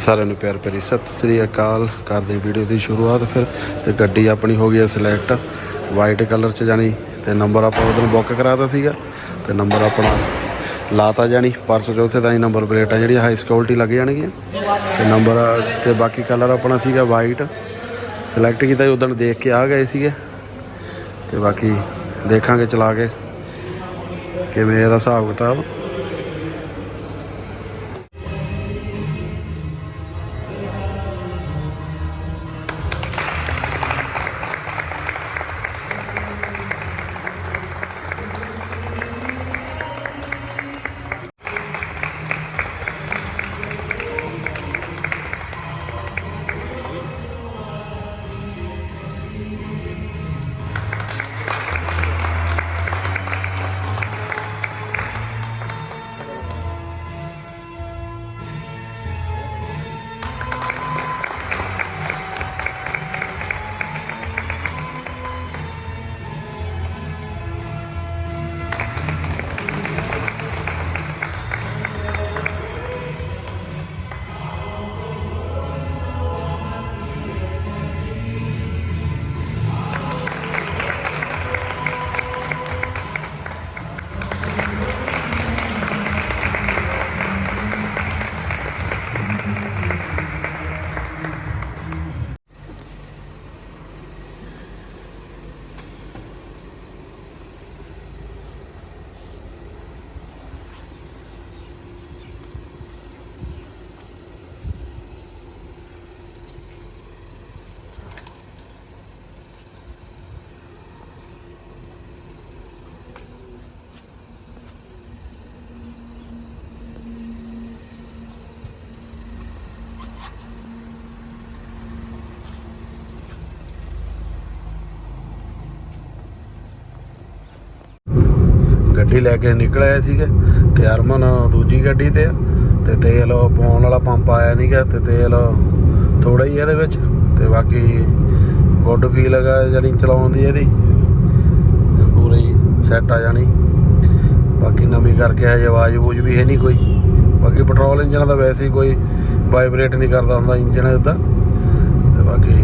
ਸਾਰਿਆਂ ਨੂੰ ਪਿਆਰ ਭਰੀ ਸਤਿ ਸ੍ਰੀ ਅਕਾਲ। ਕਰਦੇ ਹਾਂ ਵੀਡੀਓ ਦੀ ਸ਼ੁਰੂਆਤ ਫਿਰ ਤੇ ਗੱਡੀ ਆਪਣੀ ਹੋ ਗਈ ਹੈ ਸਿਲੈਕਟ ਵਾਈਟ ਕਲਰ ਚ ਜਾਣੀ ਤੇ ਨੰਬਰ ਆਪਾਂ ਉਦੋਂ ਬੁੱਕ ਕਰਾਤਾ ਸੀਗਾ ਤੇ ਨੰਬਰ ਆਪਣਾ ਲਾਤਾ ਜਾਣੀ ਪਰਸੋਂ ਚੌਥੇ ਦਾ ਹੀ ਨੰਬਰ ਪਲੇਟਾਂ ਜਿਹੜੀਆਂ ਹਾਈ ਸਿਕਿਉਰਿਟੀ ਲੱਗ ਜਾਣਗੀਆਂ। ਤੇ ਨੰਬਰ ਤੇ ਬਾਕੀ ਕਲਰ ਆਪਣਾ ਸੀਗਾ ਵਾਈਟ ਸਿਲੈਕਟ ਕੀਤਾ ਉਦੋਂ ਦੇਖ ਕੇ ਆ ਗਏ ਸੀਗੇ। ਤੇ ਬਾਕੀ ਦੇਖਾਂਗੇ ਚਲਾ ਕੇ ਕਿਵੇਂ ਇਹਦਾ ਹਿਸਾਬ ਕਿਤਾਬ। ਗੱਡੀ ਲੈ ਕੇ ਨਿਕਲ ਆਏ ਸੀਗੇ ਤੇ ਅਰਮਨ ਦੂਜੀ ਗੱਡੀ ਤੇ ਆ ਤੇ ਤੇਲ ਪਾਉਣ ਵਾਲਾ ਪੰਪ ਆਇਆ ਨਹੀਂਗਾ ਤੇ ਤੇਲ ਥੋੜਾ ਹੀ ਇਹਦੇ ਵਿੱਚ ਤੇ ਬਾਕੀ ਗੁੱਡ ਫੀਲ ਹੈਗਾ ਜਾਨੀ ਚਲਾਉਣ ਦੀ ਇਹਦੀ ਤੇ ਪੂਰੀ ਸੈੱਟ ਆ ਜਾਣੀ। ਬਾਕੀ ਨਵੀਂ ਕਰਕੇ ਹਜੇ ਆਵਾਜ਼ ਬੂਝ ਵੀ ਹੈ ਨਹੀਂ ਕੋਈ। ਬਾਕੀ ਪੈਟਰੋਲ ਇੰਜਨ ਦਾ ਵੈਸੇ ਹੀ ਕੋਈ ਵਾਈਬ੍ਰੇਟ ਨਹੀਂ ਕਰਦਾ ਹੁੰਦਾ ਇੰਜਨ ਇਹਦਾ ਤੇ ਬਾਕੀ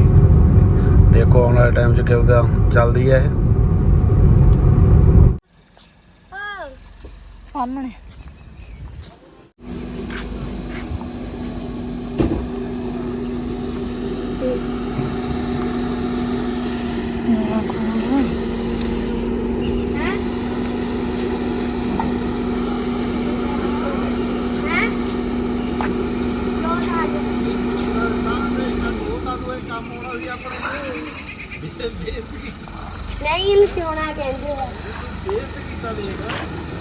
ਦੇਖੋ ਆਉਣ ਵਾਲੇ ਟਾਈਮ 'ਚ ਕਿਵੇਂ ਚੱਲਦੀ ਹੈ ਇਹ। ਸਾਹਮਣੇ। ਨਹੀਂ ਇਹਨੂੰ ਸਿਉਣਾ ਕਹਿੰਦੇ ਆ। ਹੋਰ ਆਵਾਜ਼ ਚੱਲਦਾ ਹੁੰਦਾ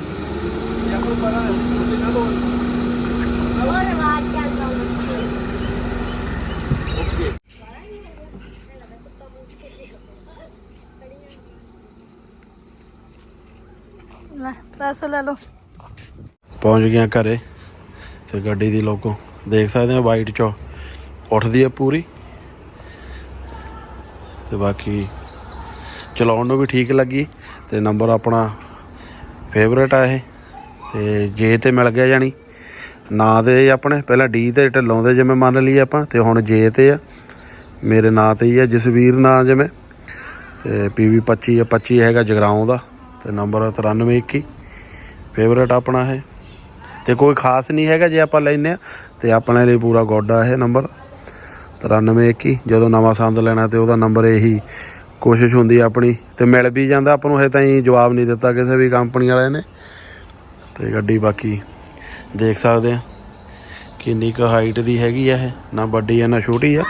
ਲੈ, ਪੈਸੇ ਲੈ ਲਓ। ਪਹੁੰਚ ਗਿਆ ਘਰੇ ਤੇ ਗੱਡੀ ਦੀ ਲੋਗੋ ਦੇਖ ਸਕਦੇ ਆ ਵਾਈਟ ਚੋ। ਉੱਠਦੀ ਆ ਪੂਰੀ। ਤੇ ਬਾਕੀ ਚਲਾਉਣ ਨੂੰ ਵੀ ਠੀਕ ਲੱਗੀ, ਤੇ ਨੰਬਰ ਆਪਣਾ ਫੇਵਰੇਟ ਆ ਇਹ। ਤੇ ਜੇ ਤੇ ਮਿਲ ਗਿਆ ਜਾਣੀ। ਨਾਂ ਦੇ ਆਪਣੇ, ਪਹਿਲਾਂ ਡੀ ਤੇ ਢਿੱਲੋਂ ਦੇ ਜਿਵੇਂ ਮੰਨ ਲਈ ਆਪਾਂ, ਤੇ ਹੁਣ ਜੇ ਤੇ ਆ। ਮੇਰੇ ਨਾਂ ਤੇ ਹੀ ਆ ਜਸਵੀਰ ਨਾਂ ਜਿਵੇਂ। ਤੇ ਪੀਵੀ 25 ਆ 25 ਹੈਗਾ ਜਗਰਾਉਂ ਦਾ, ਤੇ ਨੰਬਰ 9321 ਫੇਵਰੇਟ ਆਪਣਾ ਹੈ ਤੇ ਕੋਈ ਖਾਸ ਨਹੀਂ ਹੈਗਾ ਜੇ ਆਪਾਂ ਲੈਨੇ ਆ, ਤੇ ਆਪਣੇ ਲਈ ਪੂਰਾ ਗੋਡਾ ਇਹ ਨੰਬਰ। 9321 ਜਦੋਂ ਨਵਾਂ ਸੰਦ ਲੈਣਾ ਤੇ ਉਹਦਾ ਨੰਬਰ ਇਹੀ। ਕੋਸ਼ਿਸ਼ ਹੁੰਦੀ ਆਪਣੀ, ਤੇ ਮਿਲ ਵੀ ਜਾਂਦਾ, ਆਪਾਂ ਨੂੰ ਇਹ ਤਾਂ ਹੀ ਜਵਾਬ ਨਹੀਂ ਦਿੱਤਾ ਕਿਸੇ ਵੀ ਕੰਪਨੀ ਵਾਲਿਆਂ ਨੇ। ਤੇ ਗੱਡੀ ਬਾਕੀ ਦੇਖ ਸਕਦੇ ਆ। ਕਿੰਨੀ ਕੁ ਹਾਈਟ ਦੀ ਹੈਗੀ ਆ ਇਹ, ਨਾ ਵੱਡੀ ਆ, ਨਾ ਛੋਟੀ ਆ।